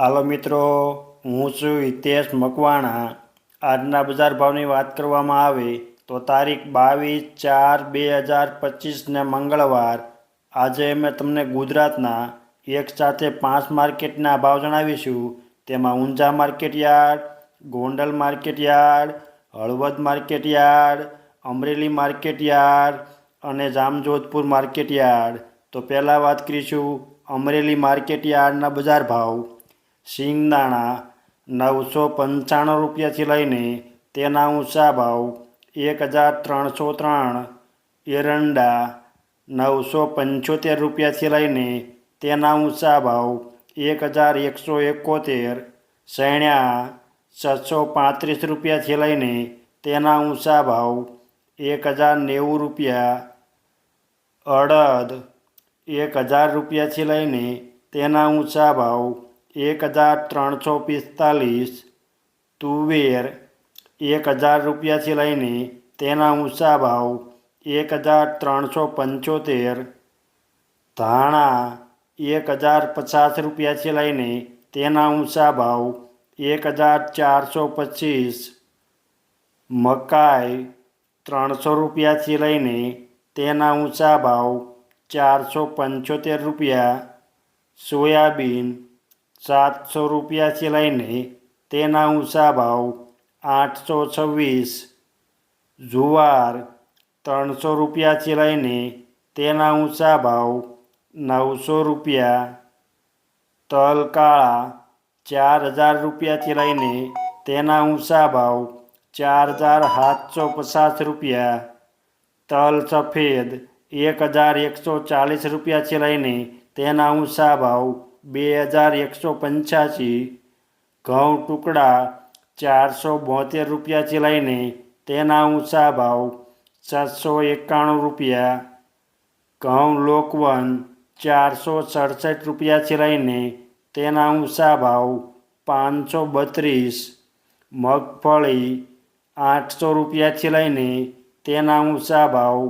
હાલો મિત્રો, હું છું હિતેશ મકવાણા. આજના બજાર ભાવની વાત કરવામાં આવે તો તારીખ બાવીસ ચાર બે હજાર પચીસને મંગળવાર. આજે અમે તમને ગુજરાતના એક સાથે પાંચ માર્કેટના ભાવ જણાવીશું. તેમાં Unjha market yard, Gondal market yard, Halvad market yard Amreli market yard અને જામજોધપુર માર્કેટયાર્ડ તો પહેલાં વાત કરીશું અમરેલી માર્કેટ યાર્ડના બજાર ભાવ. શિંગદાણા નવસો પંચાણું રૂપિયાથી લઈને તેના ઊંચા ભાવ એક હજાર ત્રણસો ત્રણ એરંડા નવસો પંચોતેર રૂપિયાથી લઈને તેના ઊંચા ભાવ એક હજાર એકસો એકોતેર સૈણ્યા છસો પાંત્રીસ રૂપિયાથી લઈને તેના ઊંચા ભાવ એક હજાર નેવું રૂપિયા અડદ એક હજાર રૂપિયાથી લઈને તેના ઊંચા ભાવ એક હજાર ત્રણસો પિસ્તાલીસ તુવેર એક હજાર રૂપિયાથી લઈને તેના ઊંચા ભાવ એક હજાર ત્રણસો પંચોતેર ધાણા એક હજાર પચાસ રૂપિયાથી લઈને તેના ઊંચા ભાવ એક હજાર ચારસો પચીસ મકાઈ ત્રણસો રૂપિયાથી લઈને તેના ઊંચા ભાવ ચારસો પંચોતેર રૂપિયા સોયાબીન સાતસો રૂપિયાથી લઈને તેના ઊંચા ભાવ આઠસો છવ્વીસ, જુવાર ત્રણસો રૂપિયાથી લઈને તેના ઊંચા ભાવ નવસો રૂપિયા તલ કાળા ચાર હજાર રૂપિયાથી લઈને તેના ઊંચા ભાવ ચાર હજાર સાતસો પચાસ રૂપિયા, તલ સફેદ એક હજાર એકસો ચાલીસ રૂપિયાથી લઈને તેના ઊંચા ભાવ બે હજાર એકસો પંચ્યાસી ઘઉં ટુકડા ચારસો બોતેર રૂપિયાથી લઈને તેના ઊંચા ભાવ સાતસો એકાણું રૂપિયા, ઘઉં લોકવન ચારસો સડસઠ રૂપિયાથી લઈને તેના ઊંચા ભાવ પાંચસો બત્રીસ, મગફળી આઠસો રૂપિયાથી લઈને તેના ઊંચા ભાવ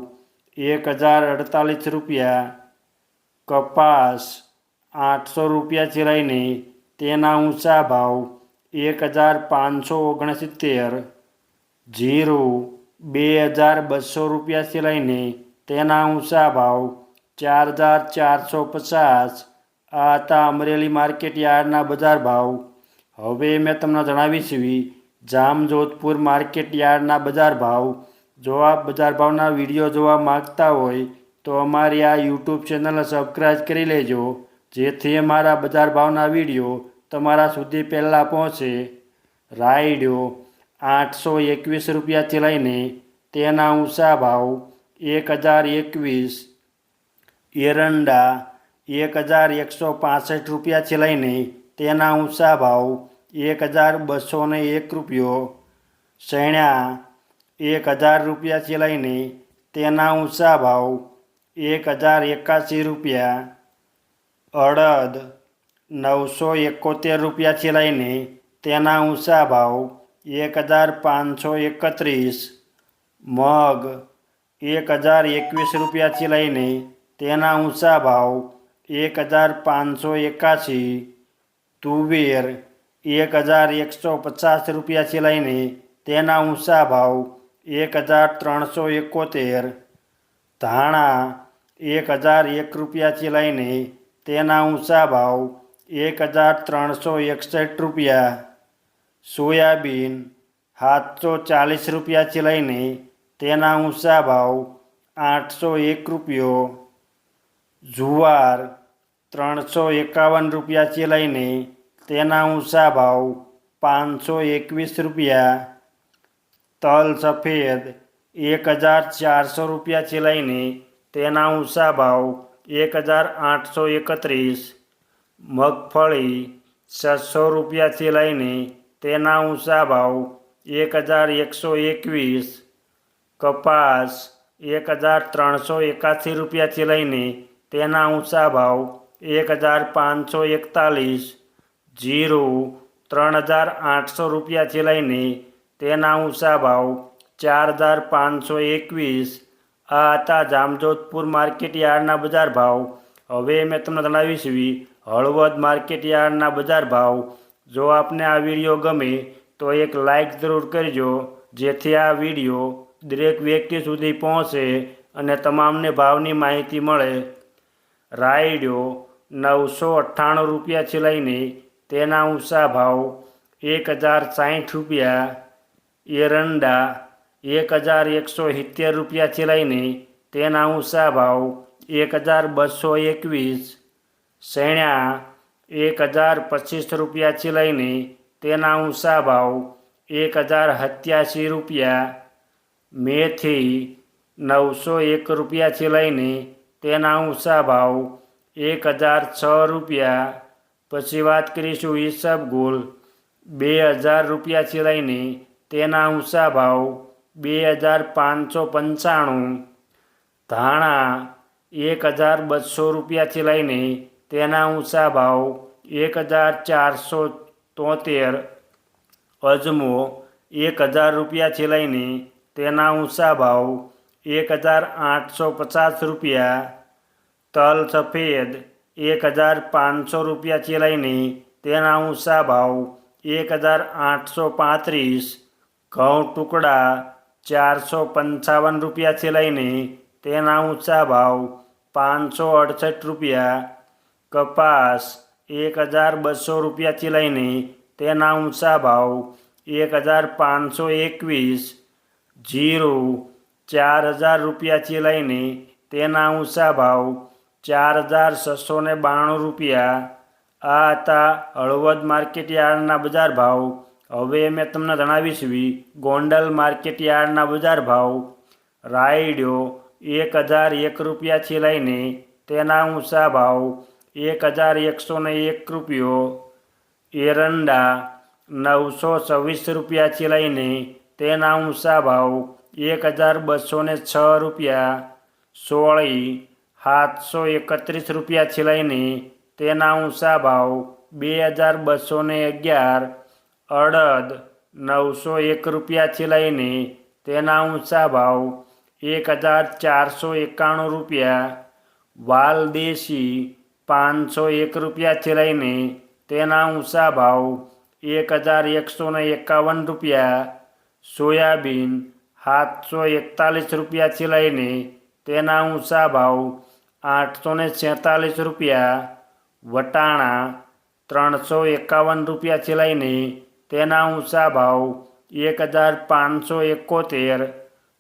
એક હજાર અડતાલીસ રૂપિયા, કપાસ આઠસો રૂપિયાથી લઈને તેના ઊંચા ભાવ એક હજાર પાંચસો ઓગણસિત્તેર, જીરું બે હજાર બસો રૂપિયાથી લઈને તેના ઊંચા ભાવ ચાર હજાર ચારસો પચાસ. આ હતા અમરેલી માર્કેટ યાર્ડના બજાર ભાવ. હવે મેં તમને જણાવી છે, જામજોધપુર માર્કેટ યાર્ડના બજાર ભાવ. જો આપ બજાર ભાવના વીડિયો જોવા માગતા હોય, તો અમારી આ યુટ્યુબ ચેનલને સબસ્ક્રાઈબ કરી લેજો. જેથી અમારા બજાર ભાવના વીડિયો તમારા સુધી પહેલાં પહોંચે. રાયડો આઠસો એકવીસ રૂપિયાથી લઈને તેના ઊંચા ભાવ એક હજાર એકવીસ. એરંડા એક હજાર એકસો પાસઠ રૂપિયાથી લઈને તેના ઊંચા ભાવ એક હજાર બસો ને એક રૂપિયો. શેણ્યા એક હજાર રૂપિયાથી લઈને તેના ઊંચા ભાવ એક હજાર એકાસી રૂપિયા. અડદ નવસો એકોતેર રૂપિયાથી લઈને તેના ઊંચા ભાવ એક હજાર પાંચસો એકત્રીસ, મગ એક હજાર એકવીસ રૂપિયાથી લઈને તેના ઊંચા ભાવ એક હજાર પાંચસો એકાસી તુવેર એક હજાર એકસો પચાસ રૂપિયાથી લઈને તેના ઊંચા ભાવ એક હજાર ત્રણસો એકોતેર, ધાણા એક હજાર એક રૂપિયાથી લઈને તેના ઊંચા ભાવ એક હજાર ત્રણસો એકસઠ રૂપિયા, સોયાબીન સાતસો ચાલીસ રૂપિયાથી લઈને તેના ઊંચા ભાવ આઠસો એક રૂપિયો, જુવાર ત્રણસો એકાવન રૂપિયાથી લઈને તેના ઊંચા ભાવ પાંચસો એકવીસ રૂપિયા, તલ સફેદ એક હજાર ચારસો રૂપિયાથી લઈને તેના ઊંચા ભાવ એક હજાર આઠસો એકત્રીસ. મગફળી છસો રૂપિયાથી લઈને તેના ઊંચા ભાવ એક હજાર એકસો એકવીસ. કપાસ એક હજાર ત્રણસો એકાસી રૂપિયાથી લઈને તેના ઊંચા ભાવ એક હજાર પાંચસો એકતાલીસ. જીરું ત્રણ હજાર આઠસો રૂપિયાથી લઈને તેના ઊંચા ભાવ ચાર હજાર પાંચસો એકવીસ. આ હતા જામજોધપુર માર્કેટ યાર્ડના બજાર ભાવ. હવે મેં તમને જણાવીશ હળવદ માર્કેટ યાર્ડના બજાર ભાવ. જો આપને આ વીડિયો ગમે, તો એક લાઈક જરૂર કરજો, જેથી આ વીડિયો દરેક વ્યક્તિ સુધી પહોંચે અને તમામને ભાવની માહિતી મળે. રાયડો નવસો અઠ્ઠાણું રૂપિયાથી લઈને તેના ઊંચા ભાવ એક હજાર સાહીઠ રૂપિયા, એરંડા એક હજાર એકસો સિત્તેર રૂપિયાથી લઈને તેના ઊંચા ભાવ એક હજાર બસો એકવીસ શેણા એક હજાર પચીસ રૂપિયાથી લઈને તેના ઊંચા ભાવ એક હજાર સત્યાસી રૂપિયા, મેથી નવસો એક રૂપિયાથી લઈને તેના ઊંચા ભાવ એક હજાર છ રૂપિયા. પછી વાત કરીશું ઈસબગુલ બે હજાર રૂપિયાથી લઈને તેના ઊંચા ભાવ બે હજાર પાંચસો પંચાણું. ધાણા એક હજાર બસો રૂપિયાથી લઈને તેના ઊંચા ભાવ એક હજાર ચારસો તોતેર. અજમો એક હજાર રૂપિયાથી લઈને તેના ઊંચા ભાવ એક હજાર આઠસો પચાસ રૂપિયા. તલ સફેદ એક હજાર પાંચસો રૂપિયાથી લઈને તેના ઊંચા ભાવ એક હજાર આઠસો પાંત્રીસ. ઘઉં ટુકડા ચારસો પંચાવન રૂપિયાથી લઈને તેના ઊંચા ભાવ પાંચસો અડસઠ રૂપિયા, કપાસ એક હજાર બસો રૂપિયાથી લઈને તેના ઊંચા ભાવ એક હજાર પાંચસો એકવીસ, જીરું ચાર હજાર રૂપિયાથી લઈને તેના ઊંચા ભાવ ચાર હજાર છસો બાણું રૂપિયા. આ હતા હળવદ માર્કેટ યાર્ડના બજાર ભાવ હવે મેં તમને જણાવીશ ગોંડલ માર્કેટ યાર્ડના બજાર ભાવ. રાયડ્યો એક હજાર એક રૂપિયાથી લઈને તેના ઊંચા ભાવ એક હજાર એકસો ને એક રૂપિયો. એરંડા નવસો છવ્વીસ રૂપિયાથી લઈને તેના ઊંચા ભાવ એક હજાર બસો ને છ રૂપિયા. સોળી સાતસો એકત્રીસ રૂપિયાથી લઈને તેના ઊંચા ભાવ બે હજાર બસો ને અગિયાર. અડદ નવસો એક રૂપિયાથી લઈને તેના ઊંચા ભાવ એક હજાર ચારસો એકાણું રૂપિયા. વાલદેશી પાંચસો એક રૂપિયાથી લઈને તેના ઊંચા ભાવ એક હજાર એકસો ને એકાવન રૂપિયા. સોયાબીન સાતસો એકતાલીસ રૂપિયાથી લઈને તેના ઊંચા ભાવ આઠસો ને છેતાલીસ રૂપિયા. વટાણા ત્રણસો એકાવન રૂપિયાથી લઈને તેના ઊંચા ભાવ એક હજાર પાંચસો એકોતેર,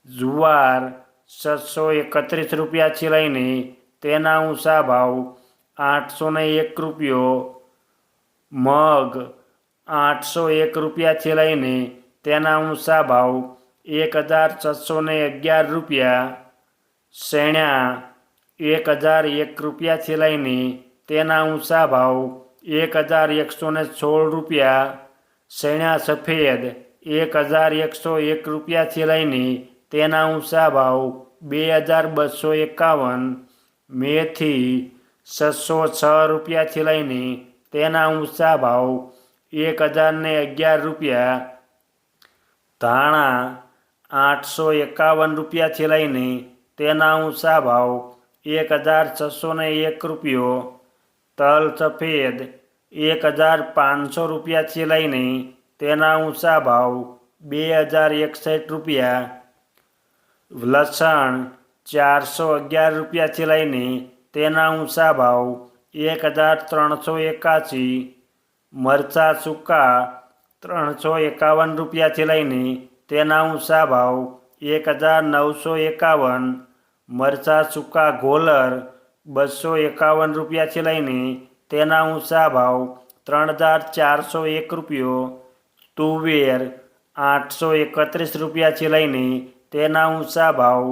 જુવાર છસો એકત્રીસ રૂપિયાથી લઈને તેના ઊંચા ભાવ આઠસો ને એક રૂપિયો, મગ આઠસો એક રૂપિયાથી લઈને તેના ઊંચા ભાવ એક હજાર છસો ને અગિયાર રૂપિયા શેણ્યા એક હજાર એક રૂપિયાથી લઈને તેના ઊંચા ભાવ એક હજાર એકસો ને સોળ રૂપિયા શેણા સફેદ એક હજાર એકસો એક રૂપિયાથી લઈને તેના ઊંચા ભાવ બે હજાર બસો એકાવન મેથી છસો છ રૂપિયાથી લઈને તેના ઊંચા ભાવ એક હજારને અગિયાર રૂપિયા, ધાણા આઠસો એકાવન રૂપિયાથી લઈને તેના ઊંચા ભાવ એક હજાર છસો ને એક રૂપિયો, તલ સફેદ એક હજાર પાંચસો રૂપિયાથી લઈને તેના ઊંચા ભાવ બે હજાર એકસઠ રૂપિયા લસણ ચારસો અગિયાર રૂપિયાથી લઈને તેના ઊંચા ભાવ એક હજાર ત્રણસો એકાસી મરચાં સૂકા ત્રણસો એકાવન રૂપિયાથી લઈને તેના ઊંચા ભાવ એક હજાર નવસો એકાવન મરચાં સૂકા ગોલર બસો એકાવન રૂપિયાથી લઈને તેના ઊંચા ભાવ ત્રણ હજાર ચારસો એક રૂપિયો, તુવેર આઠસો એકત્રીસ રૂપિયાથી લઈને તેના ઊંચા ભાવ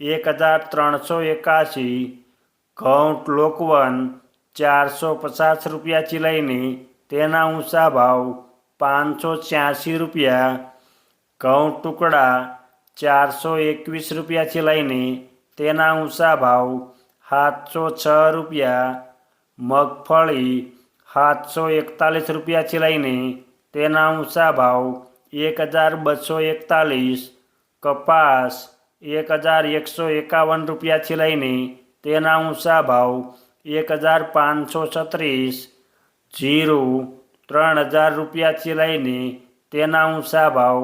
એક હજાર ત્રણસો એકાસી ઘઉં લોકવન ચારસો પચાસ રૂપિયાથી લઈને તેના ઊંચા ભાવ પાંચસો છ્યાસી રૂપિયા, ઘઉં ટુકડા ચારસો એકવીસ રૂપિયાથી લઈને તેના ઊંચા ભાવ સાતસો છ રૂપિયા મગફળી સાતસો એકતાલીસ રૂપિયાથી લઈને તેના ઊંચા ભાવ એક હજાર બસો એકતાલીસ, કપાસ એક હજાર એકસો એકાવન રૂપિયાથી લઈને તેના ઊંચા ભાવ એક હજાર પાંચસો છત્રીસ, જીરું ત્રણ હજાર રૂપિયાથી લઈને તેના ઊંચા ભાવ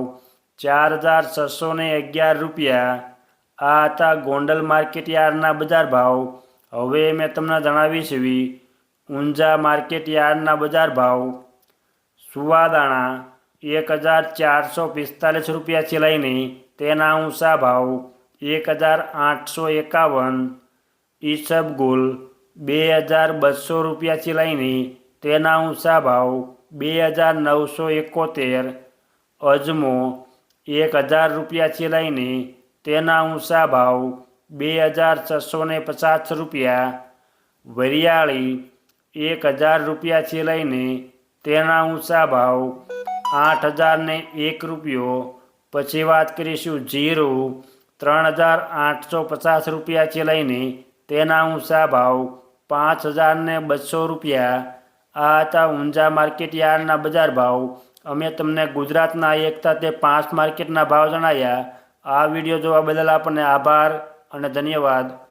ચાર હજાર છસો ને અગિયાર રૂપિયા. આ હતા ગોંડલ માર્કેટ યાર્ડના બજાર ભાવ હવે મેં તમને જણાવીશ એવી ઊંઝા માર્કેટ યાર્ડના બજાર ભાવ. સુવાદાણા એક હજાર ચારસો પિસ્તાલીસ રૂપિયાથી લઈને તેના ઊંચા ભાવ એક હજાર આઠસો એકાવન. ઈસબગુલ બે હજાર બસો રૂપિયાથી લઈને તેના ઊંચા ભાવ બે હજાર નવસો એકોતેર. અજમો એક હજાર રૂપિયાથી લઈને તેના ઊંચા ભાવ બે હજાર છસો ને પચાસ રૂપિયા, વરિયાળી એક હજાર રૂપિયાથી લઈને તેના ઊંચા ભાવ આઠ હજાર ને એક રૂપિયો. પછી વાત કરીશું જીરું ત્રણ હજાર આઠસો પચાસ રૂપિયાથી લઈને તેના ઊંચા ભાવ પાંચ હજાર ને બસો રૂપિયા. આ હતા ઊંઝા માર્કેટ યાર્ડના બજાર ભાવ. અમે તમને ગુજરાતના એકતા તે પાંચ માર્કેટના ભાવ જણાવ્યા આ વીડિયો જોવા બદલ આપણને આભાર. અને ધન્યવાદ.